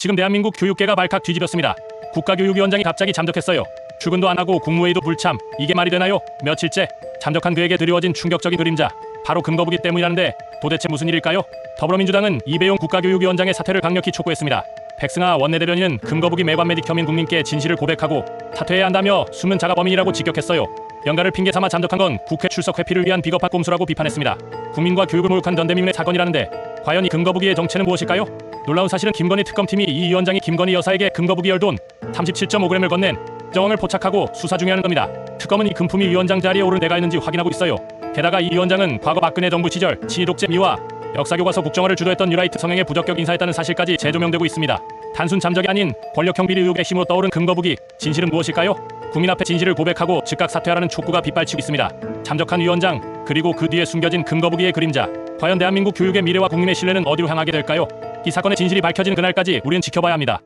지금 대한민국 교육계가 발칵 뒤집었습니다. 국가교육위원장이 갑자기 잠적했어요. 출근도 안 하고 국무회의도 불참. 이게 말이 되나요? 며칠째 잠적한 그에게 드리워진 충격적인 그림자. 바로 금거북이 때문이라는데 도대체 무슨 일일까요? 더불어민주당은 이배용 국가교육위원장의 사퇴를 강력히 촉구했습니다. 백승아 원내대변인은 금거북이 매관 메디켜민 국민께 진실을 고백하고 사퇴해야 한다며 숨은 자가 범인이라고 직격했어요. 연가를 핑계 삼아 잠적한 건 국회 출석 회피를 위한 비겁한 꼼수라고 비판했습니다. 국민과 교육을 모욕한 전대미문의 사건이라는데 과연 이 금거북이의 정체는 무엇일까요? 놀라운 사실은 김건희 특검팀이 이 위원장이 김건희 여사에게 금거북이 열돈 37.5g을 건넨 정황을 포착하고 수사 중이라는 겁니다. 특검은 이 금품이 위원장 자리에 오른 데가 있는지 확인하고 있어요. 게다가 이 위원장은 과거 박근혜 정부 시절 친이독재 미화 역사교과서 국정화를 주도했던 뉴라이트 성행의 부적격 인사했다는 사실까지 재조명되고 있습니다. 단순 잠적이 아닌 권력형 비리 의혹의 힘으로 떠오른 금거북이 진실은 무엇일까요? 국민 앞에 진실을 고백하고 즉각 사퇴하라는 촉구가 빗발치고 있습니다. 잠적한 위원장 그리고 그 뒤에 숨겨진 금거북이의 그림자 과연 대한민국 교육의 미래와 국민의 신뢰는 어디로 향하게 될까요? 이 사건의 진실이 밝혀진 그날까지 우리는 지켜봐야 합니다.